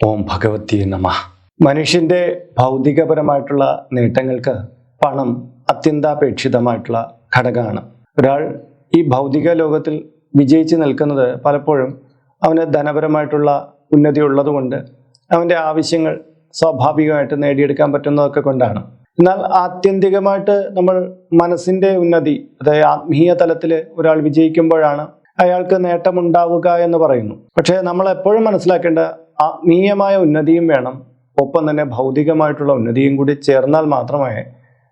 ഓം ഭഗവതി നമ. മനുഷ്യന്റെ ഭൗതികപരമായിട്ടുള്ള നേട്ടങ്ങൾക്ക് പണം അത്യന്താപേക്ഷിതമായിട്ടുള്ള ഘടകമാണ്. ഒരാൾ ഈ ഭൗതിക ലോകത്തിൽ വിജയിച്ച് നിൽക്കുന്നത് പലപ്പോഴും അവന് ധനപരമായിട്ടുള്ള ഉന്നതി ഉള്ളതുകൊണ്ട് അവന്റെ ആവശ്യങ്ങൾ സ്വാഭാവികമായിട്ട് നേടിയെടുക്കാൻ പറ്റുന്നതൊക്കെ കൊണ്ടാണ്. എന്നാൽ ആത്യന്തികമായിട്ട് നമ്മൾ മനസ്സിന്റെ ഉന്നതി അതായത് ആത്മീയ തലത്തിൽ ഒരാൾ വിജയിക്കുമ്പോഴാണ് അയാൾക്ക് നേട്ടമുണ്ടാവുക എന്ന് പറയുന്നു. പക്ഷേ നമ്മൾ എപ്പോഴും മനസ്സിലാക്കേണ്ട ആത്മീയമായ ഉന്നതിയും വേണം. ഒപ്പം തന്നെ ഭൗതികമായിട്ടുള്ള ഉന്നതിയും കൂടി ചേർന്നാൽ മാത്രമേ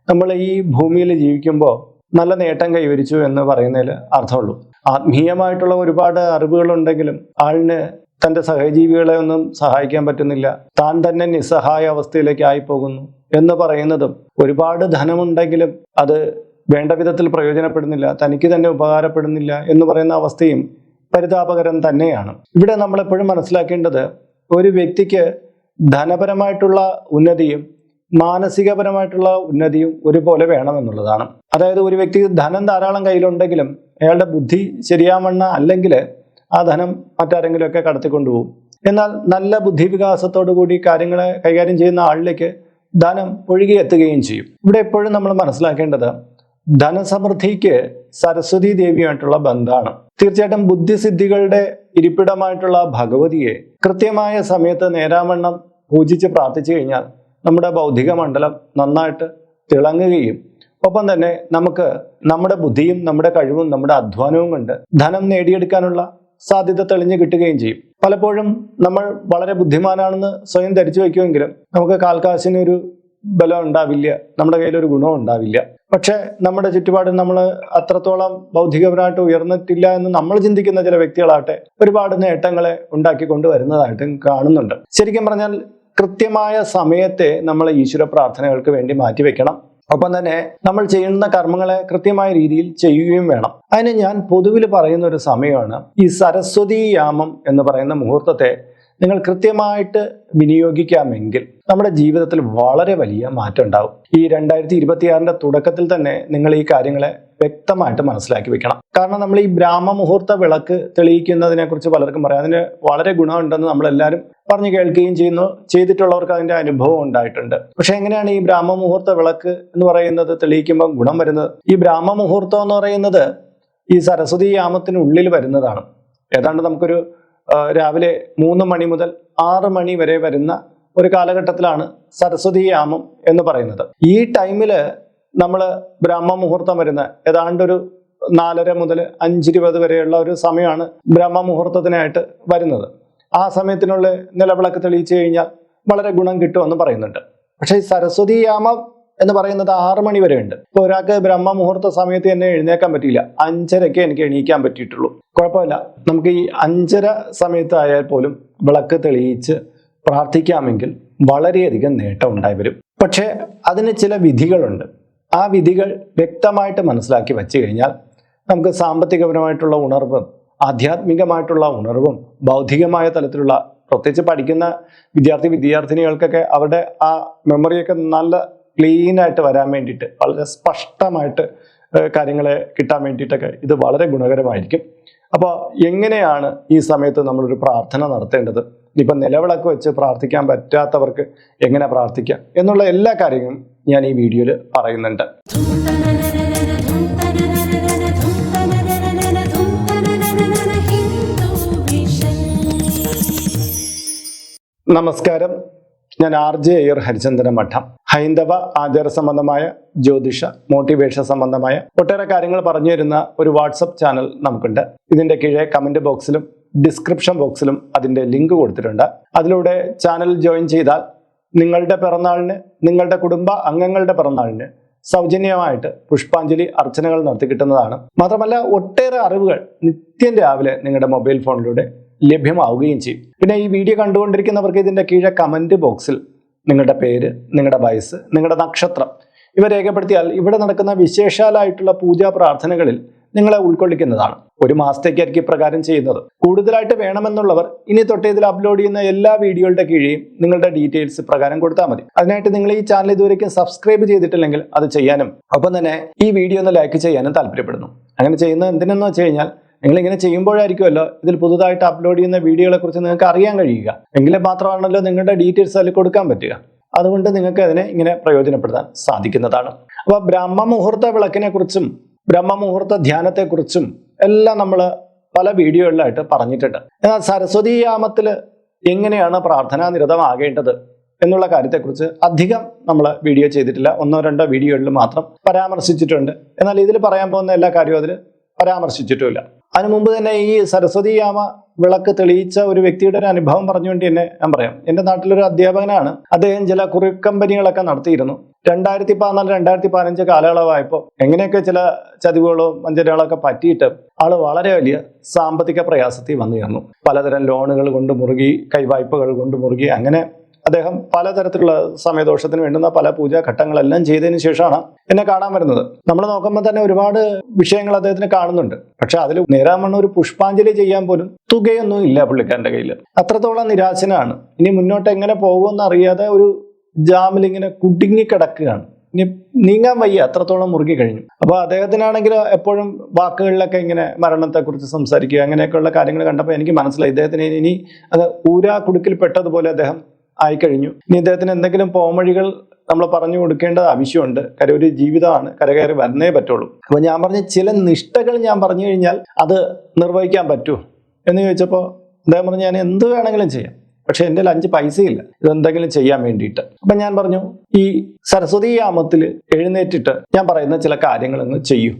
നമ്മൾ ഈ ഭൂമിയിൽ ജീവിക്കുമ്പോൾ നല്ല നേട്ടം കൈവരിച്ചു എന്ന് പറയുന്നതിൽ അർത്ഥമുള്ളൂ. ആത്മീയമായിട്ടുള്ള ഒരുപാട് അറിവുകളുണ്ടെങ്കിലും ആളിന് തന്റെ സഹജീവികളെ ഒന്നും സഹായിക്കാൻ പറ്റുന്നില്ല. താൻ തന്നെ നിസ്സഹായ അവസ്ഥയിലേക്ക് ആയിപ്പോകുന്നു എന്ന് പറയുന്നതും ഒരുപാട് ധനമുണ്ടെങ്കിലും അത് വേണ്ട വിധത്തിൽ പ്രയോജനപ്പെടുന്നില്ല തനിക്ക് തന്നെ ഉപകാരപ്പെടുന്നില്ല എന്ന് പറയുന്ന അവസ്ഥയും പരിതാപകരം തന്നെയാണ്. ഇവിടെ നമ്മളെപ്പോഴും മനസ്സിലാക്കേണ്ടത് ഒരു വ്യക്തിക്ക് ധനപരമായിട്ടുള്ള ഉന്നതിയും മാനസികപരമായിട്ടുള്ള ഉന്നതിയും ഒരുപോലെ വേണമെന്നുള്ളതാണ്. അതായത് ഒരു വ്യക്തി ധനം ധാരാളം കയ്യിലുണ്ടെങ്കിലും അയാളുടെ ബുദ്ധി ശരിയാവണ്ണ അല്ലെങ്കിൽ ആ ധനം മറ്റാരെങ്കിലുമൊക്കെ കടത്തിക്കൊണ്ടുപോകും. എന്നാൽ നല്ല ബുദ്ധി വികാസത്തോടു കൂടി കാര്യങ്ങളെ കൈകാര്യം ചെയ്യുന്ന ആളിലേക്ക് ധനം ഒഴുകി എത്തുകയും ചെയ്യും. ഇവിടെ എപ്പോഴും നമ്മൾ മനസ്സിലാക്കേണ്ടത് ധനസമൃദ്ധിക്ക് സരസ്വതി ദേവിയുമായിട്ടുള്ള ബന്ധമാണ്. തീർച്ചയായിട്ടും ബുദ്ധിസിദ്ധികളുടെ ഇരിപ്പിടമായിട്ടുള്ള ഭഗവതിയെ കൃത്യമായ സമയത്ത് നേരാവണ്ണം പൂജിച്ച് പ്രാർത്ഥിച്ചു കഴിഞ്ഞാൽ നമ്മുടെ ബൗദ്ധിക മണ്ഡലം നന്നായിട്ട് തിളങ്ങുകയും ഒപ്പം തന്നെ നമുക്ക് നമ്മുടെ ബുദ്ധിയും നമ്മുടെ കഴിവും നമ്മുടെ അധ്വാനവും കൊണ്ട് ധനം നേടിയെടുക്കാനുള്ള സാധ്യത തെളിഞ്ഞു കിട്ടുകയും ചെയ്യും. പലപ്പോഴും നമ്മൾ വളരെ ബുദ്ധിമാനാണെന്ന് സ്വയം ധരിച്ചു വയ്ക്കുമെങ്കിലും നമുക്ക് കാൽക്കാശിന് ഒരു ബലം ഉണ്ടാവില്ല നമ്മുടെ കയ്യിൽ ഒരു ഉണ്ടാവില്ല. പക്ഷെ നമ്മുടെ ചുറ്റുപാടിൽ നമ്മൾ അത്രത്തോളം ബൗദ്ധികപരമായിട്ട് ഉയർന്നിട്ടില്ല എന്ന് നമ്മൾ ചിന്തിക്കുന്ന ചില വ്യക്തികളാട്ടെ ഒരുപാട് നേട്ടങ്ങളെ ഉണ്ടാക്കിക്കൊണ്ട് വരുന്നതായിട്ടും കാണുന്നുണ്ട്. ശരിക്കും പറഞ്ഞാൽ കൃത്യമായ സമയത്തെ നമ്മൾ ഈശ്വര പ്രാർത്ഥനകൾക്ക് വേണ്ടി മാറ്റിവെക്കണം ഒപ്പം തന്നെ നമ്മൾ ചെയ്യുന്ന കർമ്മങ്ങളെ കൃത്യമായ രീതിയിൽ ചെയ്യുകയും വേണം. അതിന് ഞാൻ പൊതുവിൽ പറയുന്ന ഒരു സമയമാണ് ഈ സരസ്വതി യാമം എന്ന് പറയുന്ന മുഹൂർത്തത്തെ നിങ്ങൾ കൃത്യമായിട്ട് വിനിയോഗിക്കാമെങ്കിൽ നമ്മുടെ ജീവിതത്തിൽ വളരെ വലിയ മാറ്റം ഉണ്ടാകും ഈ രണ്ടായിരത്തി ഇരുപത്തിയാറിന്റെ തുടക്കത്തിൽ തന്നെ നിങ്ങൾ ഈ കാര്യങ്ങളെ വ്യക്തമായിട്ട് മനസ്സിലാക്കി വെക്കണം. കാരണം നമ്മൾ ഈ ബ്രാഹ്മ മുഹൂർത്ത വിളക്ക് തെളിയിക്കുന്നതിനെ കുറിച്ച് പലർക്കും പറയാം. അതിന് വളരെ ഗുണമുണ്ടെന്ന് നമ്മളെല്ലാവരും പറഞ്ഞു കേൾക്കുകയും ചെയ്യുന്നു. ചെയ്തിട്ടുള്ളവർക്ക് അതിന്റെ അനുഭവം ഉണ്ടായിട്ടുണ്ട്. പക്ഷെ എങ്ങനെയാണ് ഈ ബ്രാഹ്മ മുഹൂർത്ത വിളക്ക് എന്ന് പറയുന്നത് തെളിയിക്കുമ്പോൾ ഗുണം വരുന്നത്? ഈ ബ്രാഹ്മ മുഹൂർത്തം എന്ന് പറയുന്നത് ഈ സരസ്വതി യാമത്തിനുള്ളിൽ വരുന്നതാണ്. ഏതാണ്ട് നമുക്കൊരു രാവിലെ മൂന്ന് മണി മുതൽ ആറ് മണി വരെ വരുന്ന ഒരു കാലഘട്ടത്തിലാണ് സരസ്വതി യാമം എന്ന് പറയുന്നത്. ഈ ടൈമിൽ നമ്മൾ ബ്രഹ്മ മുഹൂർത്തം വരുന്ന ഏതാണ്ട് ഒരു നാലര മുതൽ അഞ്ചിരുപത് വരെയുള്ള ഒരു സമയമാണ് ബ്രഹ്മ മുഹൂർത്തത്തിനായിട്ട് വരുന്നത്. ആ സമയത്തിനുള്ളിൽ നിലവിളക്ക് തെളിയിച്ചു കഴിഞ്ഞാൽ വളരെ ഗുണം കിട്ടുമെന്ന് പറയുന്നുണ്ട്. പക്ഷേ സരസ്വതി യാമം എന്ന് പറയുന്നത് ആറു മണി വരെ ഉണ്ട്. ഇപ്പൊ ഒരാൾക്ക് ബ്രഹ്മ മുഹൂർത്ത സമയത്ത് തന്നെ എഴുന്നേക്കാൻ പറ്റിയില്ല. അഞ്ചരയ്ക്ക് എനിക്ക് എണീക്കാൻ പറ്റിയിട്ടുള്ളൂ. കുഴപ്പമില്ല. നമുക്ക് ഈ അഞ്ചര സമയത്ത് ആയാൽ പോലും വിളക്ക് തെളിയിച്ച് പ്രാർത്ഥിക്കാമെങ്കിൽ വളരെയധികം നേട്ടം ഉണ്ടായി വരും. പക്ഷേ അതിന് ചില വിധികളുണ്ട്. ആ വിധികൾ വ്യക്തമായിട്ട് മനസ്സിലാക്കി വെച്ച് കഴിഞ്ഞാൽ നമുക്ക് സാമ്പത്തികപരമായിട്ടുള്ള ഉണർവും ആധ്യാത്മികമായിട്ടുള്ള ഉണർവും ബൗദ്ധികമായ തലത്തിലുള്ള പ്രത്യേകിച്ച് പഠിക്കുന്ന വിദ്യാർത്ഥി വിദ്യാർത്ഥിനികൾക്കൊക്കെ അവരുടെ ആ മെമ്മറിയൊക്കെ നല്ല ക്ലീൻ ആയിട്ട് വരാൻ വേണ്ടിയിട്ട് വളരെ സ്പഷ്ടമായിട്ട് കാര്യങ്ങളെ കിട്ടാൻ വേണ്ടിയിട്ടൊക്കെ ഇത് വളരെ ഗുണകരമായിരിക്കും. അപ്പോൾ എങ്ങനെയാണ് ഈ സമയത്ത് നമ്മളൊരു പ്രാർത്ഥന നടത്തേണ്ടത്? ഇപ്പം നിലവിളക്ക് വെച്ച് പ്രാർത്ഥിക്കാൻ പറ്റാത്തവർക്ക് എങ്ങനെ പ്രാർത്ഥിക്കാം? എന്നുള്ള എല്ലാ കാര്യങ്ങളും ഞാൻ ഈ വീഡിയോയിൽ പറയുന്നുണ്ട്. നമസ്കാരം. ഞാൻ ആർ ജെ അയ്യർ ഹരിചന്ദ്രൻ മഠം. ഹൈന്ദവ ആചാര സംബന്ധമായ ജ്യോതിഷ മോട്ടിവേഷൻ സംബന്ധമായ ഒട്ടേറെ കാര്യങ്ങൾ പറഞ്ഞു തരുന്ന ഒരു വാട്സപ്പ് ചാനൽ നമുക്കുണ്ട്. ഇതിന്റെ കീഴെ കമന്റ് ബോക്സിലും ഡിസ്ക്രിപ്ഷൻ ബോക്സിലും അതിന്റെ ലിങ്ക് കൊടുത്തിട്ടുണ്ട്. അതിലൂടെ ചാനൽ ജോയിൻ ചെയ്താൽ നിങ്ങളുടെ പിറന്നാളിന് നിങ്ങളുടെ കുടുംബ അംഗങ്ങളുടെ പിറന്നാളിന് സൗജന്യമായിട്ട് പുഷ്പാഞ്ജലി അർച്ചനകൾ നടത്തി കിട്ടുന്നതാണ്. മാത്രമല്ല ഒട്ടേറെ അറിവുകൾ നിത്യം രാവിലെ നിങ്ങളുടെ മൊബൈൽ ഫോണിലൂടെ ലഭ്യമാവുകയും ചെയ്യും. പിന്നെ ഈ വീഡിയോ കണ്ടുകൊണ്ടിരിക്കുന്നവർക്ക് ഇതിന്റെ കീഴെ കമന്റ് ബോക്സിൽ നിങ്ങളുടെ പേര് നിങ്ങളുടെ വയസ്സ് നിങ്ങളുടെ നക്ഷത്രം ഇവ രേഖപ്പെടുത്തിയാൽ ഇവിടെ നടക്കുന്ന വിശേഷാലായിട്ടുള്ള പൂജാ പ്രാർത്ഥനകളിൽ നിങ്ങളെ ഉൾക്കൊള്ളിക്കുന്നതാണ്. ഒരു മാസത്തേക്കായിരിക്കും ഇപ്രകാരം ചെയ്യുന്നത്. കൂടുതലായിട്ട് വേണമെന്നുള്ളവർ ഇനി തൊട്ട് ഇതിൽ അപ്ലോഡ് ചെയ്യുന്ന എല്ലാ വീഡിയോകളുടെ കീഴെയും നിങ്ങളുടെ ഡീറ്റെയിൽസ് പ്രകാരം കൊടുത്താൽ മതി. അതിനായിട്ട് നിങ്ങൾ ഈ ചാനൽ ഇതുവരെയ്ക്കും സബ്സ്ക്രൈബ് ചെയ്തിട്ടില്ലെങ്കിൽ അത് ചെയ്യാനും ഒപ്പം തന്നെ ഈ വീഡിയോ ഒന്ന് ലൈക്ക് ചെയ്യാനും താല്പര്യപ്പെടുന്നു. അങ്ങനെ ചെയ്യുന്നത് എന്തിനെന്ന് വെച്ച് കഴിഞ്ഞാൽ നിങ്ങൾ ഇങ്ങനെ ചെയ്യുമ്പോഴായിരിക്കുമല്ലോ ഇതിൽ പുതുതായിട്ട് അപ്ലോഡ് ചെയ്യുന്ന വീഡിയോകളെ കുറിച്ച് നിങ്ങൾക്ക് അറിയാൻ കഴിയുക. എങ്കിലേ മാത്രമാണല്ലോ നിങ്ങളുടെ ഡീറ്റെയിൽസ് അതിൽ കൊടുക്കാൻ പറ്റുക. അതുകൊണ്ട് നിങ്ങൾക്ക് അതിനെ ഇങ്ങനെ പ്രയോജനപ്പെടുത്താൻ സാധിക്കുന്നതാണ്. അപ്പോൾ ബ്രഹ്മമുഹൂർത്ത വിളക്കിനെ കുറിച്ചും ബ്രഹ്മ മുഹൂർത്ത ധ്യാനത്തെക്കുറിച്ചും എല്ലാം നമ്മൾ പല വീഡിയോകളിലായിട്ട് പറഞ്ഞിട്ടുണ്ട്. എന്നാൽ സരസ്വതി യാമത്തിൽ എങ്ങനെയാണ് പ്രാർത്ഥനാ നിരതമാകേണ്ടത് എന്നുള്ള കാര്യത്തെക്കുറിച്ച് അധികം നമ്മൾ വീഡിയോ ചെയ്തിട്ടില്ല. ഒന്നോ രണ്ടോ വീഡിയോകളിൽ മാത്രം പരാമർശിച്ചിട്ടുണ്ട്. എന്നാൽ ഇതിൽ പറയാൻ പോകുന്ന എല്ലാ കാര്യവും അതിൽ പരാമർശിച്ചിട്ടുമില്ല. അതിനു മുമ്പ് തന്നെ ഈ സരസ്വതി യാമ വിളക്ക് തെളിയിച്ച ഒരു വ്യക്തിയുടെ ഒരു അനുഭവം പറഞ്ഞുകൊണ്ട് തന്നെ ഞാൻ പറയാം. എന്റെ നാട്ടിലൊരു അധ്യാപകനാണ്. അദ്ദേഹം ചില കുറിക്കമ്പനികളൊക്കെ നടത്തിയിരുന്നു. രണ്ടായിരത്തി പതിനാല് രണ്ടായിരത്തി പതിനഞ്ച് കാലയളവായപ്പോൾ എങ്ങനെയൊക്കെ ചില ചതിവുകളോ വഞ്ചനകളൊക്കെ പറ്റിയിട്ട് ആൾ വളരെ വലിയ സാമ്പത്തിക പ്രയാസത്തിൽ വന്നു ചേർന്നു പലതരം ലോണുകൾ കൊണ്ട് മുറുകി കൈവായ്പകൾ കൊണ്ട് മുറുകി അങ്ങനെ അദ്ദേഹം പലതരത്തിലുള്ള സമയദോഷത്തിന് വേണ്ടുന്ന പല പൂജാ ഘട്ടങ്ങളെല്ലാം ചെയ്തതിന് ശേഷമാണ് എന്നെ കാണാൻ വരുന്നത്. നമ്മൾ നോക്കുമ്പോൾ തന്നെ ഒരുപാട് വിഷയങ്ങൾ അദ്ദേഹത്തിന് കാണുന്നുണ്ട്. പക്ഷെ അതിൽ നേരാമണ്ണ ഒരു പുഷ്പാഞ്ജലി ചെയ്യാൻ പോലും തുകയൊന്നും ഇല്ല പുള്ളിക്കാരന്റെ കയ്യിൽ. അത്രത്തോളം നിരാശനാണ്. ഇനി മുന്നോട്ട് എങ്ങനെ പോകുമെന്ന് അറിയാതെ ഒരു ജാമിൽ ഇങ്ങനെ കുടുങ്ങി കിടക്കുകയാണ്. ഇനി നീങ്ങാൻ വയ്യ അത്രത്തോളം മുറുകി കഴിഞ്ഞു. അപ്പൊ അദ്ദേഹത്തിനാണെങ്കിൽ എപ്പോഴും വാക്കുകളിലൊക്കെ ഇങ്ങനെ മരണത്തെക്കുറിച്ച് സംസാരിക്കുക അങ്ങനെയൊക്കെയുള്ള കാര്യങ്ങൾ കണ്ടപ്പോൾ എനിക്ക് മനസ്സിലായി. ഇദ്ദേഹത്തിന് ഇനി അത് ഊരാ കുടുക്കിൽ പെട്ടതുപോലെ അദ്ദേഹം ആയിക്കഴിഞ്ഞു. ഇനി ഇദ്ദേഹത്തിന് എന്തെങ്കിലും പോംവഴികൾ നമ്മൾ പറഞ്ഞു കൊടുക്കേണ്ടത് ആവശ്യമുണ്ട്. കാര്യം ഒരു ജീവിതമാണ്. കരകയറി വരുന്നേ പറ്റുള്ളൂ. അപ്പൊ ഞാൻ പറഞ്ഞ ചില നിഷ്ഠകൾ ഞാൻ പറഞ്ഞു കഴിഞ്ഞാൽ അത് നിർവഹിക്കാൻ പറ്റൂ എന്ന് ചോദിച്ചപ്പോൾ അദ്ദേഹം പറഞ്ഞു ഞാൻ എന്ത് വേണമെങ്കിലും ചെയ്യാം. പക്ഷെ എന്റെ അഞ്ച് പൈസയില്ല. ഇതെന്തെങ്കിലും ചെയ്യാൻ വേണ്ടിയിട്ട്. അപ്പൊ ഞാൻ പറഞ്ഞു ഈ സരസ്വതി യാമത്തിൽ എഴുന്നേറ്റിട്ട് ഞാൻ പറയുന്ന ചില കാര്യങ്ങളൊന്ന് ചെയ്യൂ.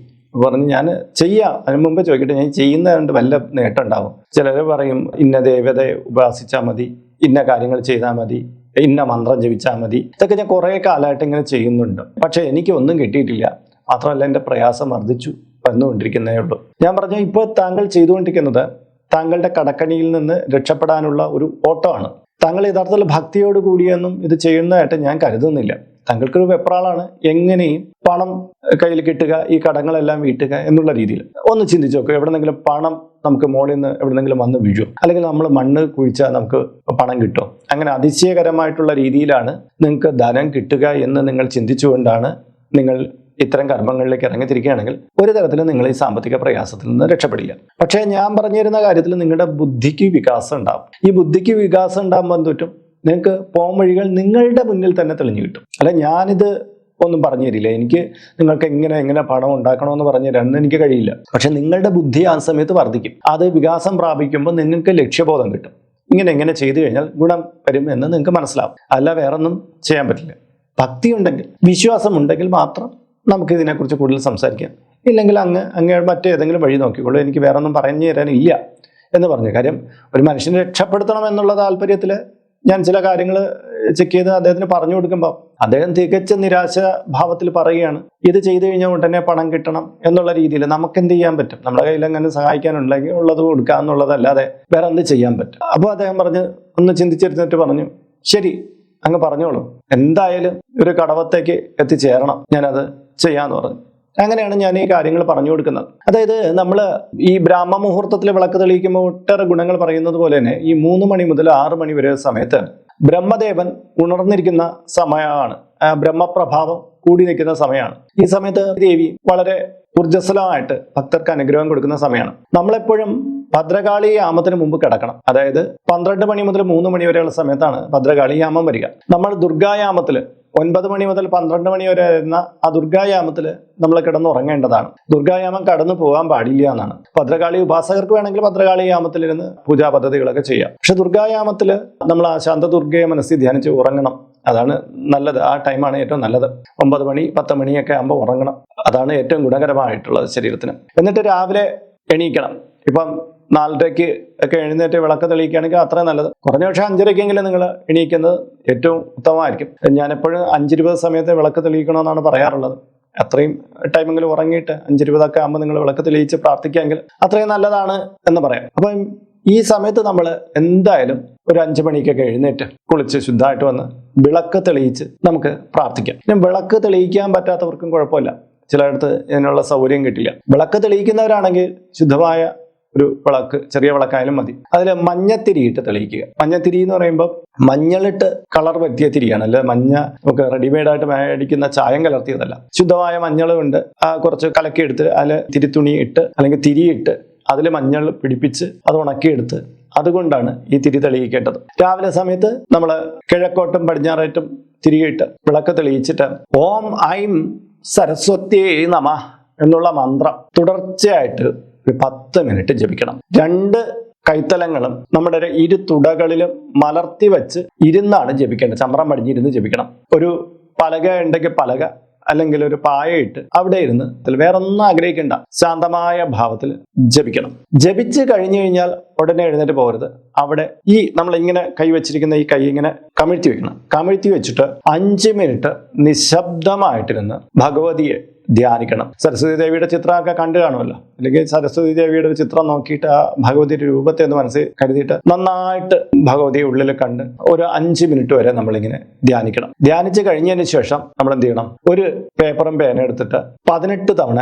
പറഞ്ഞു ഞാൻ ചെയ്യാം. അതിന് മുമ്പ് ചോദിക്കട്ടെ ഞാൻ ചെയ്യുന്നതുകൊണ്ട് വല്ല നേട്ടം ഉണ്ടാവും? ചിലർ പറയും ഇന്ന ദേവതയെ ഉപാസിച്ചാൽ മതി. ഇന്ന കാര്യങ്ങൾ ചെയ്താൽ മതി ഇന്ന മന്ത്രം ജപിച്ചാൽ മതി. ഇതൊക്കെ ഞാൻ കുറേ കാലമായിട്ട് ഇങ്ങനെ ചെയ്യുന്നുണ്ട്. പക്ഷെ എനിക്ക് ഒന്നും കിട്ടിയിട്ടില്ല. മാത്രമല്ല എന്റെ പ്രയാസം വർദ്ധിച്ചു വന്നുകൊണ്ടിരിക്കുന്നേ ഉള്ളൂ. ഞാൻ പറഞ്ഞു ഇപ്പോൾ താങ്കൾ ചെയ്തുകൊണ്ടിരിക്കുന്നത് താങ്കളുടെ കടക്കണിയിൽ നിന്ന് രക്ഷപ്പെടാനുള്ള ഒരു ഓട്ടമാണ്. താങ്കൾ യഥാർത്ഥത്തിൽ ഭക്തിയോട് കൂടിയൊന്നും ഇത് ചെയ്യുന്നതായിട്ട് ഞാൻ കരുതുന്നില്ല. താങ്കൾക്ക് താങ്കൾക്കൊരു വെപ്രാളാണ്. എങ്ങനെയും പണം കയ്യിൽ കിട്ടുക ഈ കടങ്ങളെല്ലാം വീട്ടുക എന്നുള്ള രീതിയിൽ. ഒന്ന് ചിന്തിച്ചു നോക്കുക എവിടെന്നെങ്കിലും പണം നമുക്ക് മോളിൽ നിന്ന് എവിടെന്നെങ്കിലും വന്ന് വീഴും. അല്ലെങ്കിൽ നമ്മൾ മണ്ണ് കുഴിച്ചാൽ നമുക്ക് പണം കിട്ടും. അങ്ങനെ അതിശയകരമായിട്ടുള്ള രീതിയിലാണ് നിങ്ങൾക്ക് ധനം കിട്ടുക എന്ന് നിങ്ങൾ ചിന്തിച്ചുകൊണ്ടാണ് നിങ്ങൾ ഇത്തരം കർമ്മങ്ങളിലേക്ക് ഇറങ്ങിത്തിരിക്കുകയാണെങ്കിൽ ഒരു തരത്തിലും നിങ്ങൾ ഈ സാമ്പത്തിക പ്രയാസത്തിൽ നിന്ന് രക്ഷപ്പെടില്ല. പക്ഷേ ഞാൻ പറഞ്ഞിരുന്ന കാര്യത്തിൽ നിങ്ങളുടെ ബുദ്ധിക്ക് വികാസം ഉണ്ടാവും. ഈ ബുദ്ധിക്ക് വികാസം ഉണ്ടാകുമ്പോൾ എന്തുറ്റും നിങ്ങൾക്ക് പോം വഴികൾ നിങ്ങളുടെ മുന്നിൽ തന്നെ തെളിഞ്ഞു കിട്ടും. അല്ല ഞാനിത് ഒന്നും പറഞ്ഞു തരില്ല. എനിക്ക് നിങ്ങൾക്ക് എങ്ങനെ എങ്ങനെ പണം ഉണ്ടാക്കണമെന്ന് പറഞ്ഞു തരാൻ എനിക്ക് കഴിയില്ല. പക്ഷെ നിങ്ങളുടെ ബുദ്ധി ആ സമയത്ത് വർദ്ധിക്കും. അത് വികാസം പ്രാപിക്കുമ്പോൾ നിങ്ങൾക്ക് ലക്ഷ്യബോധം കിട്ടും. ഇങ്ങനെ എങ്ങനെ ചെയ്തു കഴിഞ്ഞാൽ ഗുണം വരും എന്ന് നിങ്ങൾക്ക് മനസ്സിലാവും. അല്ല വേറൊന്നും ചെയ്യാൻ പറ്റില്ല. ഭക്തി ഉണ്ടെങ്കിൽ വിശ്വാസം ഉണ്ടെങ്കിൽ മാത്രം നമുക്ക് ഇതിനെക്കുറിച്ച് കൂടുതൽ സംസാരിക്കാം. ഇല്ലെങ്കിൽ അങ്ങ് അങ്ങ് മറ്റേതെങ്കിലും വഴി നോക്കിക്കോളൂ. എനിക്ക് വേറെ ഒന്നും പറഞ്ഞു തരാനില്ല എന്ന് പറഞ്ഞു കാര്യം ഒരു മനുഷ്യനെ രക്ഷപ്പെടുത്തണം എന്നുള്ള താല്പര്യത്തിൽ ഞാൻ ചില കാര്യങ്ങൾ ചെക്ക് ചെയ്ത് അദ്ദേഹത്തിന് പറഞ്ഞു കൊടുക്കുമ്പോൾ അദ്ദേഹം തികച്ച നിരാശ ഭാവത്തിൽ പറയുകയാണ് ഇത് ചെയ്തു കഴിഞ്ഞാൽ ഉടനെ പണം കിട്ടണം എന്നുള്ള രീതിയിൽ നമുക്ക് എന്ത് ചെയ്യാൻ പറ്റും? നമ്മുടെ കയ്യിൽ അങ്ങനെ സഹായിക്കാനുണ്ടെങ്കിൽ ഉള്ളത് കൊടുക്കുക എന്നുള്ളതല്ലാതെ വേറെ എന്ത് ചെയ്യാൻ പറ്റും? അപ്പോൾ അദ്ദേഹം പറഞ്ഞ് ഒന്ന് ചിന്തിച്ചിരുന്നിട്ട് പറഞ്ഞു ശരി അങ്ങ് പറഞ്ഞോളൂ. എന്തായാലും ഒരു കടവത്തേക്ക് എത്തിച്ചേരണം. ഞാനത് ചെയ്യാന്ന് പറഞ്ഞു. അങ്ങനെയാണ് ഞാൻ ഈ കാര്യങ്ങൾ പറഞ്ഞു കൊടുക്കുന്നത്. അതായത് നമ്മൾ ഈ ബ്രാഹ്മ മുഹൂർത്തത്തിൽ വിളക്ക് തെളിയിക്കുമ്പോൾ ഒട്ടേറെ ഗുണങ്ങൾ പറയുന്നത് പോലെ തന്നെ ഈ മൂന്ന് മണി മുതൽ ആറ് മണി വരെ സമയത്ത് ബ്രഹ്മദേവൻ ഉണർന്നിരിക്കുന്ന സമയമാണ്. ബ്രഹ്മപ്രഭാവം കൂടി നിൽക്കുന്ന സമയമാണ്. ഈ സമയത്ത് ദേവി വളരെ ഊർജസ്വലമായിട്ട് ഭക്തർക്ക് അനുഗ്രഹം കൊടുക്കുന്ന സമയമാണ്. നമ്മളെപ്പോഴും ഭദ്രകാളി യാമത്തിന് മുമ്പ് കിടക്കണം. അതായത് പന്ത്രണ്ട് മണി മുതൽ മൂന്ന് മണി വരെയുള്ള സമയത്താണ് ഭദ്രകാളി യാമം വരിക. നമ്മൾ ദുർഗായാമത്തിൽ ഒൻപത് മണി മുതൽ പന്ത്രണ്ട് മണി വരെ വരുന്ന ആ ദുർഗായാമത്തിൽ നമ്മൾ കിടന്നുറങ്ങേണ്ടതാണ്. ദുർഗായാമം കടന്നു പോകാൻ പാടില്ല എന്നാണ്. ഭദ്രകാളി ഉപാസകർക്ക് വേണമെങ്കിൽ ഭദ്രകാളി യാമത്തിലിരുന്ന് പൂജാ പദ്ധതികളൊക്കെ ചെയ്യാം. പക്ഷെ ദുർഗായാമത്തിൽ നമ്മൾ ആ ശാന്തദുർഗയെ മനസ്സിൽ ധ്യാനിച്ച് ഉറങ്ങണം. അതാണ് നല്ലത്. ആ ടൈമാണ് ഏറ്റവും നല്ലത്. ഒമ്പത് മണി പത്ത് മണിയൊക്കെ ആകുമ്പോൾ ഉറങ്ങണം. അതാണ് ഏറ്റവും ഗുണകരമായിട്ടുള്ളത് ശരീരത്തിന്. എന്നിട്ട് രാവിലെ എണീക്കണം. ഇപ്പം നാലരയ്ക്ക് ഒക്കെ എഴുന്നേറ്റ് വിളക്ക് തെളിയിക്കുകയാണെങ്കിൽ അത്രയും നല്ലത്. കുറഞ്ഞ പക്ഷേ അഞ്ചരയ്ക്കെങ്കിലും നിങ്ങൾ എണീക്കുന്നത് ഏറ്റവും ഉത്തമമായിരിക്കും. ഞാനെപ്പോഴും അഞ്ചിരുപത് സമയത്ത് വിളക്ക് തെളിയിക്കണമെന്നാണ് പറയാറുള്ളത്. അത്രയും ടൈമെങ്കിലും ഉറങ്ങിയിട്ട് അഞ്ചിരുപതൊക്കെ ആകുമ്പോൾ നിങ്ങൾ വിളക്ക് തെളിയിച്ച് പ്രാർത്ഥിക്കാമെങ്കിൽ അത്രയും നല്ലതാണ് എന്ന് പറയാം. അപ്പം ഈ സമയത്ത് നമ്മൾ എന്തായാലും ഒരു അഞ്ചു മണിക്കൊക്കെ എഴുന്നേറ്റ് കുളിച്ച് ശുദ്ധമായിട്ട് വന്ന് വിളക്ക് തെളിയിച്ച് നമുക്ക് പ്രാർത്ഥിക്കാം. ഞാൻ വിളക്ക് തെളിയിക്കാൻ പറ്റാത്തവർക്കും കുഴപ്പമില്ല. ചിലയിടത്ത് ഇതിനുള്ള സൗകര്യം കിട്ടില്ല. വിളക്ക് തെളിയിക്കുന്നവരാണെങ്കിൽ ശുദ്ധമായ ഒരു വിളക്ക് ചെറിയ വിളക്കായാലും മതി. അതിൽ മഞ്ഞത്തിരി ഇട്ട് തെളിയിക്കുക. മഞ്ഞത്തിരി എന്ന് പറയുമ്പോൾ മഞ്ഞളിട്ട് കളർ പറ്റിയ തിരിയാണ്. അല്ലെ മഞ്ഞ നമുക്ക് റെഡിമെയ്ഡ് ആയിട്ട് മേടിക്കുന്ന ചായം കലർത്തിയതല്ല. ശുദ്ധമായ ആ കുറച്ച് കലക്കിയെടുത്ത് അതിൽ തിരിത്തുണി ഇട്ട് അല്ലെങ്കിൽ തിരിയിട്ട് അതിൽ മഞ്ഞൾ പിടിപ്പിച്ച് അത് ഉണക്കിയെടുത്ത് അതുകൊണ്ടാണ് ഈ തിരി തെളിയിക്കേണ്ടത്. രാവിലെ സമയത്ത് നമ്മൾ കിഴക്കോട്ടും പടിഞ്ഞാറേറ്റും തിരിയിട്ട് വിളക്ക് തെളിയിച്ചിട്ട് ഓം ഐം സരസ്വത്യേ നമ എന്നുള്ള മന്ത്രം തുടർച്ചയായിട്ട് ഒരു പത്ത് മിനിറ്റ് ജപിക്കണം. രണ്ട് കൈത്തലങ്ങളും നമ്മുടെ ഇരു തുടകളിലും മലർത്തി വെച്ച് ഇരുന്നാണ് ജപിക്കേണ്ടത്. ചമ്രം പടിഞ്ഞിരുന്ന് ജപിക്കണം. ഒരു പലക ഉണ്ടെങ്കിൽ പലക അല്ലെങ്കിൽ ഒരു പായയിട്ട് അവിടെ ഇരുന്ന് വേറൊന്നും ആഗ്രഹിക്കേണ്ട. ശാന്തമായ ഭാവത്തിൽ ജപിക്കണം. ജപിച്ച് കഴിഞ്ഞു കഴിഞ്ഞാൽ ഉടനെ എഴുന്നേറ്റ് പോകരുത്. അവിടെ ഈ നമ്മൾ ഇങ്ങനെ കൈവച്ചിരിക്കുന്ന ഈ കൈ ഇങ്ങനെ കമിഴ്ത്തി വെക്കണം. കമിഴ്ത്തി വെച്ചിട്ട് അഞ്ച് മിനിറ്റ് നിശബ്ദമായിട്ടിരുന്ന് ഭഗവതിയെ ധ്യാനിക്കണം. സരസ്വതി ദേവിയുടെ ചിത്രമൊക്കെ കണ്ടു കാണുമല്ലോ. അല്ലെങ്കിൽ സരസ്വതി ദേവിയുടെ ചിത്രം നോക്കിയിട്ട് ആ ഭഗവതിയുടെ രൂപത്തെ ഒന്ന് മനസ്സിൽ കരുതിയിട്ട് നന്നായിട്ട് ഭഗവതിയെ ഉള്ളിൽ കണ്ട് ഒരു അഞ്ച് മിനിറ്റ് വരെ നമ്മളിങ്ങനെ ധ്യാനിക്കണം. ധ്യാനിച്ച് കഴിഞ്ഞതിന് ശേഷം നമ്മൾ എന്ത് ചെയ്യണം ഒരു പേപ്പറും പേന എടുത്തിട്ട് പതിനെട്ട് തവണ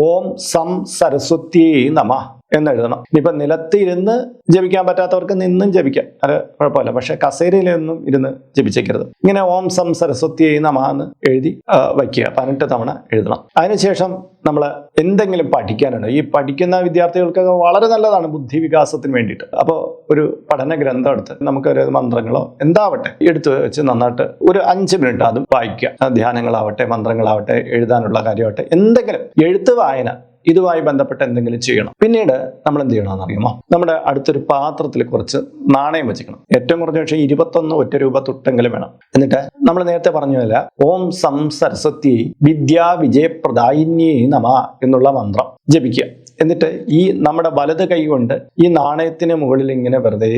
ഓം സം സരസ്വതി നമ എന്നെഴുതണം ഇനിയിപ്പൊ ഇപ്പം നിലത്തിരുന്ന് ജപിക്കാൻ പറ്റാത്തവർക്ക് നിന്നും ജപിക്കാം. അത് കുഴപ്പമില്ല. പക്ഷെ കസേരയിലൊന്നും ഇരുന്ന് ജപിച്ചേക്കരുത്. ഇങ്ങനെ ഓം സം സരസ്വതി നമ എന്ന് എഴുതി വയ്ക്കുക. പതിനെട്ട് തവണ എഴുതണം. അതിനുശേഷം നമ്മൾ എന്തെങ്കിലും പഠിക്കാനുണ്ട്? ഈ പഠിക്കുന്ന വിദ്യാർത്ഥികൾക്കൊക്കെ വളരെ നല്ലതാണ് ബുദ്ധി വികാസത്തിന് വേണ്ടിയിട്ട്. അപ്പോൾ ഒരു പഠന ഗ്രന്ഥം എടുത്ത് നമുക്കൊരു മന്ത്രങ്ങളോ എന്താവട്ടെ എടുത്തു വെച്ച് നന്നായിട്ട് ഒരു അഞ്ച് മിനിറ്റ് അത് വായിക്കുക. ധ്യാനങ്ങളാവട്ടെ മന്ത്രങ്ങളാവട്ടെ എഴുതാനുള്ള കാര്യമാവട്ടെ എന്തെങ്കിലും. എഴുത്ത് വായന. ഇതുമായി ബന്ധപ്പെട്ട് എന്തെങ്കിലും ചെയ്യണം. പിന്നീട് നമ്മൾ എന്ത് ചെയ്യണമെന്ന് അറിയുമോ? നമ്മുടെ അടുത്തൊരു പാത്രത്തിൽ കുറച്ച് നാണയം വെച്ചിക്കണം ഏറ്റവും കുറഞ്ഞ പക്ഷേ ഇരുപത്തൊന്ന് ഒറ്റ രൂപ തൊട്ടെങ്കിലും വേണം. എന്നിട്ട് നമ്മൾ നേരത്തെ പറഞ്ഞതല്ല ഓം സം സരസ്വതി വിദ്യാ വിജയപ്രദായിന്യേ നമ എന്നുള്ള മന്ത്രം ജപിക്കുക. എന്നിട്ട് ഈ നമ്മുടെ വലത് കൈ കൊണ്ട് ഈ നാണയത്തിന് മുകളിൽ ഇങ്ങനെ വെറുതെ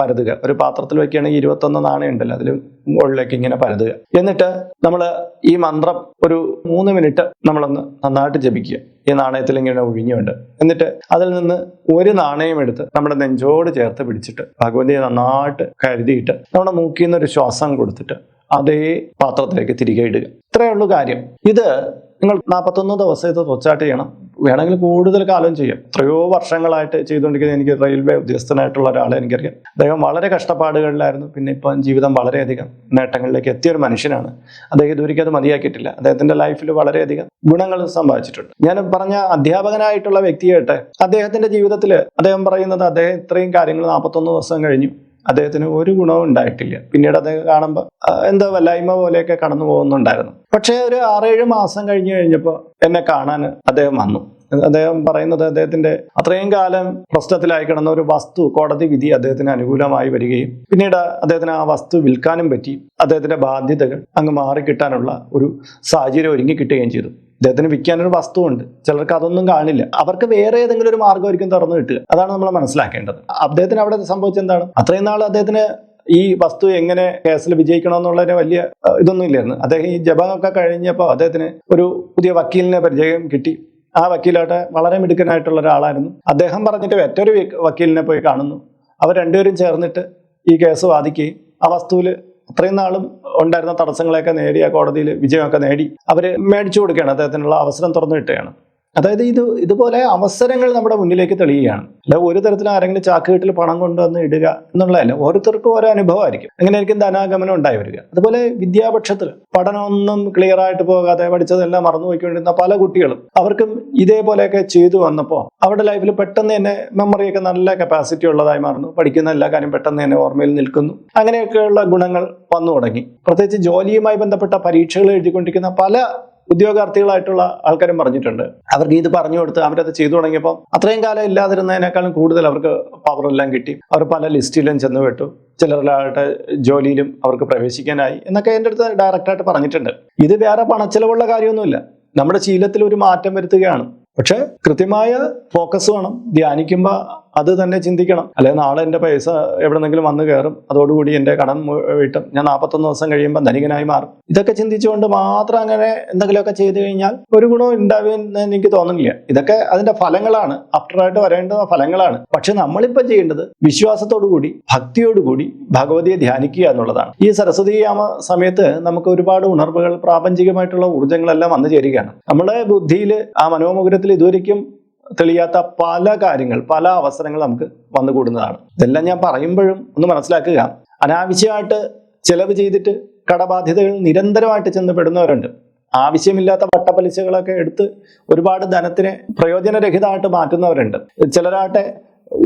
പരതുക. ഒരു പാത്രത്തിൽ വെക്കുകയാണെങ്കിൽ ഇരുപത്തൊന്ന് നാണയം ഉണ്ടല്ലോ അതിൽ മുകളിലേക്ക് ഇങ്ങനെ പരതുക. എന്നിട്ട് നമ്മൾ ഈ മന്ത്രം ഒരു മൂന്ന് മിനിറ്റ് നമ്മളൊന്ന് നന്നായിട്ട് ജപിക്കുക. ഈ നാണയത്തിൽ ഇങ്ങനെ ഒഴിഞ്ഞുണ്ട് എന്നിട്ട് അതിൽ നിന്ന് ഒരു നാണയം എടുത്ത് നമ്മുടെ നെഞ്ചോട് ചേർത്ത് പിടിച്ചിട്ട് ഭഗവതിയെ നന്നായിട്ട് കരുതിയിട്ട് നമ്മുടെ മൂക്കിൽ നിന്ന് ഒരു ശ്വാസം കൊടുത്തിട്ട് അതേ പാത്രത്തിലേക്ക് തിരികെ ഇടുക. ഇത്രയേ ഉള്ളൂ കാര്യം. ഇത് നിങ്ങൾ നാൽപ്പത്തൊന്ന് ദിവസം ഇത് തൊച്ചാട്ട് ചെയ്യണം. വേണമെങ്കിൽ കൂടുതൽ കാലം ചെയ്യാം. എത്രയോ വർഷങ്ങളായിട്ട് ചെയ്തുകൊണ്ടിരിക്കുന്ന എനിക്ക് റെയിൽവേ ഉദ്യോഗസ്ഥനായിട്ടുള്ള ഒരാളെ എനിക്കറിയാം. അദ്ദേഹം വളരെ കഷ്ടപ്പാടുകളിലായിരുന്നു. പിന്നെ ഇപ്പം ജീവിതം വളരെയധികം നേട്ടങ്ങളിലേക്ക് എത്തിയ ഒരു മനുഷ്യനാണ്. അദ്ദേഹം ഇതുവരിക്കും അത് മതിയാക്കിയിട്ടില്ല. അദ്ദേഹത്തിന്റെ ലൈഫിൽ വളരെയധികം ഗുണങ്ങൾ സംഭവിച്ചിട്ടുണ്ട് ഞാൻ പറഞ്ഞ അധ്യാപകനായിട്ടുള്ള വ്യക്തിയായിട്ട് അദ്ദേഹത്തിന്റെ ജീവിതത്തിൽ അദ്ദേഹം പറയുന്നത് അദ്ദേഹം ഇത്രയും കാര്യങ്ങൾ നാൽപ്പത്തൊന്ന് ദിവസം കഴിഞ്ഞു. അദ്ദേഹത്തിന് ഒരു ഗുണവും ഉണ്ടായിട്ടില്ല. പിന്നീട് അദ്ദേഹം കാണുമ്പോൾ എന്തോ വല്ലായ്മ പോലെയൊക്കെ കടന്നു പോകുന്നുണ്ടായിരുന്നു. പക്ഷേ ഒരു ആറേഴ് മാസം കഴിഞ്ഞു കഴിഞ്ഞപ്പോൾ എന്നെ കാണാൻ അദ്ദേഹം വന്നു. അദ്ദേഹം പറയുന്നത് അദ്ദേഹത്തിന്റെ അത്രയും കാലം പ്രശ്നത്തിലായി കിടന്ന ഒരു വസ്തു കോടതി വിധി അദ്ദേഹത്തിന് അനുകൂലമായി വരികയും പിന്നീട് അദ്ദേഹത്തിന് ആ വസ്തു വിൽക്കാനും പറ്റി. അദ്ദേഹത്തിന്റെ ബാധ്യതകൾ അങ്ങ് മാറിക്കിട്ടാനുള്ള ഒരു സാഹചര്യം ഒരുങ്ങി കിട്ടുകയും ചെയ്തു. അദ്ദേഹത്തിന് വിൽക്കാനൊരു വസ്തുവുണ്ട്. ചിലർക്ക് അതൊന്നും കാണില്ല. അവർക്ക് വേറെ ഏതെങ്കിലും ഒരു മാർഗമായിരിക്കും തുറന്നു കിട്ടുക. അതാണ് നമ്മൾ മനസ്സിലാക്കേണ്ടത്. അദ്ദേഹത്തിന് അവിടെ സംഭവിച്ചത് എന്താണ്? അത്രയും നാൾ അദ്ദേഹത്തിന് ഈ വസ്തു എങ്ങനെ കേസിൽ വിജയിക്കണമെന്നുള്ളതിന് വലിയ ഇതൊന്നും ഇല്ലായിരുന്നു. അദ്ദേഹം ഈ ജപമൊക്കെ കഴിഞ്ഞപ്പോൾ അദ്ദേഹത്തിന് ഒരു പുതിയ വക്കീലിനെ പരിചയം കിട്ടി. ആ വക്കീലായിട്ട് വളരെ മിടുക്കനായിട്ടുള്ള ഒരാളായിരുന്നു. അദ്ദേഹം പറഞ്ഞിട്ട് മറ്റൊരു വക്കീലിനെ പോയി കാണുന്നു. അവർ രണ്ടുപേരും ചേർന്നിട്ട് ഈ കേസ് വാദിക്കുകയും ആ വസ്തുവിൽ അത്രയും നാളും ഉണ്ടായിരുന്ന തടസ്സങ്ങളെയൊക്കെ നേടി ആ കോടതിയിൽ വിജയമൊക്കെ നേടി അവർ മേടിച്ചു കൊടുക്കുകയാണ്. അദ്ദേഹത്തിനുള്ള അവസരം തുറന്നു കിട്ടുകയാണ് അതായത് ഇത് ഇതുപോലെ അവസരങ്ങൾ നമ്മുടെ മുന്നിലേക്ക് തെളിയുകയാണ്. അല്ല ഒരു തരത്തിൽ ആരെങ്കിലും ചാക്കുകെട്ടിൽ പണം കൊണ്ടുവന്ന് ഇടുക എന്നുള്ളതല്ല ഓരോരുത്തർക്കും ഓരോ അനുഭവമായിരിക്കും. അങ്ങനെയായിരിക്കും ധനാഗമനം ഉണ്ടായി വരിക? അതുപോലെ വിദ്യാപക്ഷത്തിൽ പഠനമൊന്നും ക്ലിയർ ആയിട്ട് പോകാതെ പഠിച്ചതെല്ലാം മറന്നു പോയിക്കൊണ്ടിരുന്ന പല കുട്ടികളും അവർക്കും ഇതേപോലെയൊക്കെ ചെയ്തു വന്നപ്പോൾ അവരുടെ ലൈഫിൽ പെട്ടെന്ന് തന്നെ മെമ്മറിയൊക്കെ നല്ല കപ്പാസിറ്റി ഉള്ളതായി മാറുന്നു. പഠിക്കുന്ന എല്ലാ കാര്യം പെട്ടെന്ന് തന്നെ ഓർമ്മയിൽ നിൽക്കുന്നു. അങ്ങനെയൊക്കെയുള്ള ഗുണങ്ങൾ വന്നു തുടങ്ങി. പ്രത്യേകിച്ച് ജോലിയുമായി ബന്ധപ്പെട്ട പരീക്ഷകൾ എഴുതിക്കൊണ്ടിരിക്കുന്ന പല ഉദ്യോഗാർത്ഥികളായിട്ടുള്ള ആൾക്കാരും പറഞ്ഞിട്ടുണ്ട്. അവർക്ക് ഇത് പറഞ്ഞു കൊടുത്ത് അവരത് ചെയ്തു തുടങ്ങിയപ്പോൾ അത്രയും കാലം ഇല്ലാതിരുന്നതിനേക്കാളും കൂടുതൽ അവർക്ക് പവർ എല്ലാം കിട്ടി. അവർ പല ലിസ്റ്റിലും ചെന്ന് വിട്ടു ചിലരുടെ ജോലിയിലും അവർക്ക് പ്രവേശിക്കാനായി എന്നൊക്കെ എന്റെ അടുത്ത് ഡയറക്റ്റായിട്ട് പറഞ്ഞിട്ടുണ്ട്. ഇത് വേറെ പണച്ചെലവുള്ള കാര്യമൊന്നുമില്ല. നമ്മുടെ ശീലത്തിൽ ഒരു മാറ്റം വരുത്തുകയാണ്. പക്ഷെ കൃത്യമായ ഫോക്കസ് വേണം. ധ്യാനിക്കുമ്പോൾ അത് തന്നെ ചിന്തിക്കണം. അല്ലെങ്കിൽ നാളെ എന്റെ പൈസ എവിടെന്നെങ്കിലും വന്ന് കയറും. അതോടുകൂടി എന്റെ കടം വീട്ടും. ഞാൻ നാൽപ്പത്തൊന്ന് ദിവസം കഴിയുമ്പോൾ ധനികനായി മാറും. ഇതൊക്കെ ചിന്തിച്ചുകൊണ്ട് മാത്രം അങ്ങനെ എന്തെങ്കിലുമൊക്കെ ചെയ്തു കഴിഞ്ഞാൽ ഒരു ഗുണവും ഉണ്ടാവുമെന്ന് എനിക്ക് തോന്നുന്നില്ല. ഇതൊക്കെ അതിന്റെ ഫലങ്ങളാണ്. ആഫ്റ്ററായിട്ട് വരേണ്ട ഫലങ്ങളാണ്. പക്ഷെ നമ്മളിപ്പോൾ ചെയ്യേണ്ടത് വിശ്വാസത്തോടുകൂടി ഭക്തിയോടുകൂടി ഭഗവതിയെ ധ്യാനിക്കുക എന്നുള്ളതാണ്. ഈ സരസ്വതി യാമ സമയത്ത് നമുക്ക് ഒരുപാട് ഉണർവുകൾ പ്രാപഞ്ചികമായിട്ടുള്ള ഊർജങ്ങളെല്ലാം വന്നു ചേരുകയാണ്. നമ്മുടെ ബുദ്ധിയിൽ ആ മനോമുഖരത്തിൽ ഇതുവരെയ്ക്കും തെളിയാത്ത പല കാര്യങ്ങൾ പല അവസരങ്ങൾ നമുക്ക് വന്നുകൂടുന്നതാണ്. ഇതെല്ലാം ഞാൻ പറയുമ്പോഴും ഒന്ന് മനസ്സിലാക്കുക. അനാവശ്യമായിട്ട് ചെലവ് ചെയ്തിട്ട് കടബാധ്യതകൾ നിരന്തരമായിട്ട് ചെന്നപ്പെടുന്നവരുണ്ട്. ആവശ്യമില്ലാത്ത വട്ടപ്പലിശകളൊക്കെ എടുത്ത് ഒരുപാട് ധനത്തിനെ പ്രയോജനരഹിതമായിട്ട് മാറ്റുന്നവരുണ്ട്. ചിലരാട്ടെ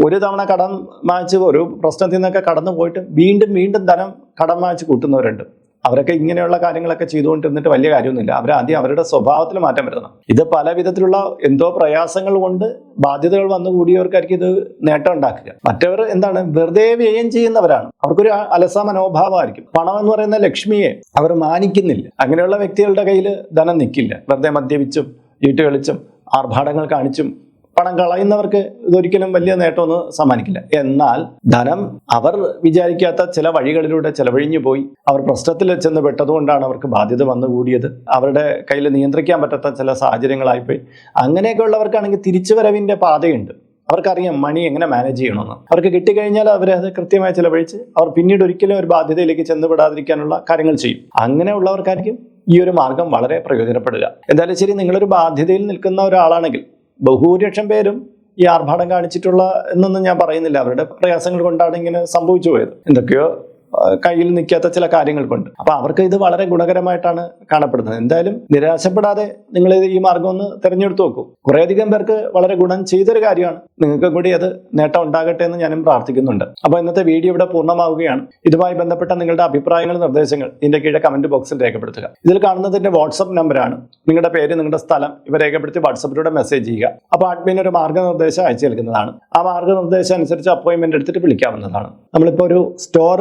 ഒരു തവണ കടം വാങ്ങിച്ച് ഒരു പ്രശ്നത്തിൽ നിന്നൊക്കെ കടന്നു പോയിട്ട് വീണ്ടും വീണ്ടും ധനം കടം വാങ്ങിച്ച് കൂട്ടുന്നവരുണ്ട്. അവരൊക്കെ ഇങ്ങനെയുള്ള കാര്യങ്ങളൊക്കെ ചെയ്തുകൊണ്ടിരുന്നിട്ട് വലിയ കാര്യമൊന്നുമില്ല. അവർ ആദ്യം അവരുടെ സ്വഭാവത്തിൽ മാറ്റം വരുത്തണം. ഇത് പല വിധത്തിലുള്ള എന്തോ പ്രയാസങ്ങൾ കൊണ്ട് ബാധ്യതകൾ വന്നു കൂടിയവർക്കായിരിക്കും ഇത് നേട്ടം ഉണ്ടാക്കുക. മറ്റവർ എന്താണ്? വെറുതെ വ്യയം ചെയ്യുന്നവരാണ്. അവർക്കൊരു അലസ മനോഭാവമായിരിക്കും പണം എന്ന് പറയുന്ന ലക്ഷ്മിയെ അവർ മാനിക്കുന്നില്ല. അങ്ങനെയുള്ള വ്യക്തികളുടെ കയ്യിൽ ധനം നിൽക്കില്ല. വെറുതെ മദ്യപിച്ചും ചീട്ട് കളിച്ചും ആർഭാടങ്ങൾ കാണിച്ചും പണം കളയുന്നവർക്ക് ഇതൊരിക്കലും വലിയ നേട്ടമൊന്നും സമ്മാനിക്കില്ല. എന്നാൽ ധനം അവർ വിചാരിക്കാത്ത ചില വഴികളിലൂടെ ചെലവഴിഞ്ഞു പോയി. അവർ പ്രശ്നത്തിൽ ചെന്ന് പെട്ടതുകൊണ്ടാണ് അവർക്ക് ബാധ്യത വന്നുകൂടിയത് അവരുടെ കയ്യിൽ നിയന്ത്രിക്കാൻ പറ്റാത്ത ചില സാഹചര്യങ്ങളായിപ്പോയി. അങ്ങനെയൊക്കെ ഉള്ളവർക്കാണെങ്കിൽ തിരിച്ചുവരവിന്റെ പാതയുണ്ട്. അവർക്കറിയാം മണി എങ്ങനെ മാനേജ് ചെയ്യണമെന്ന്. അവർക്ക് കിട്ടിക്കഴിഞ്ഞാൽ അത് കൃത്യമായി ചിലവഴിച്ച് അവർ പിന്നീട് ഒരിക്കലും ഒരു ബാധ്യതയിലേക്ക് ചെന്നുപെടാതിരിക്കാനുള്ള കാര്യങ്ങൾ ചെയ്യും. അങ്ങനെയുള്ളവർക്കായിരിക്കും ഈ ഒരു മാർഗം വളരെ പ്രയോജനപ്പെടുക. എന്തായാലും ശരി നിങ്ങളൊരു ബാധ്യതയിൽ നിൽക്കുന്ന ഒരാളാണെങ്കിൽ ബഹുഭൂരിപക്ഷം പേരും ഈ ആർഭാടം കാണിച്ചിട്ടുള്ള എന്നൊന്നും ഞാൻ പറയുന്നില്ല. അവരുടെ പ്രയാസങ്ങൾ കൊണ്ടാണ് ഇങ്ങനെ സംഭവിച്ചു പോയത്. എന്തൊക്കെയോ കയ്യിൽ നിൽക്കാത്ത ചില കാര്യങ്ങൾ കൊണ്ട് അപ്പൊ അവർക്ക് ഇത് വളരെ ഗുണകരമായിട്ടാണ് കാണപ്പെടുന്നത്. എന്തായാലും നിരാശപ്പെടാതെ നിങ്ങൾ ഈ മാർഗം ഒന്ന് തിരഞ്ഞെടുത്ത് നോക്കൂ. കുറേയധികം പേർക്ക് വളരെ ഗുണം ചെയ്തൊരു കാര്യമാണ്. നിങ്ങൾക്ക് കൂടി അത് നേട്ടം ഉണ്ടാകട്ടെ എന്ന് ഞാനും പ്രാർത്ഥിക്കുന്നുണ്ട്. അപ്പോൾ ഇന്നത്തെ വീഡിയോ ഇവിടെ പൂർണമാവുകയാണ്. ഇതുമായി ബന്ധപ്പെട്ട നിങ്ങളുടെ അഭിപ്രായങ്ങൾ നിർദ്ദേശങ്ങൾ ഇതിന്റെ കീഴെ കമന്റ് ബോക്സിൽ രേഖപ്പെടുത്തുക. ഇതിൽ കാണുന്നതിന്റെ വാട്സപ്പ് നമ്പറാണ്. നിങ്ങളുടെ പേര് നിങ്ങളുടെ സ്ഥലം ഇവ രേഖപ്പെടുത്തി വാട്സപ്പിലൂടെ മെസ്സേജ് ചെയ്യുക. അപ്പോൾ അഡ്മിൻ ഒരു മാർഗനിർദ്ദേശം അയച്ചു നൽകുന്നതാണ്. ആ മാർഗനിർദ്ദേശം അനുസരിച്ച് അപ്പോയിന്റ്മെന്റ് എടുത്തിട്ട് വിളിക്കാവുന്നതാണ്. നമ്മളിപ്പോൾ ഒരു സ്റ്റോർ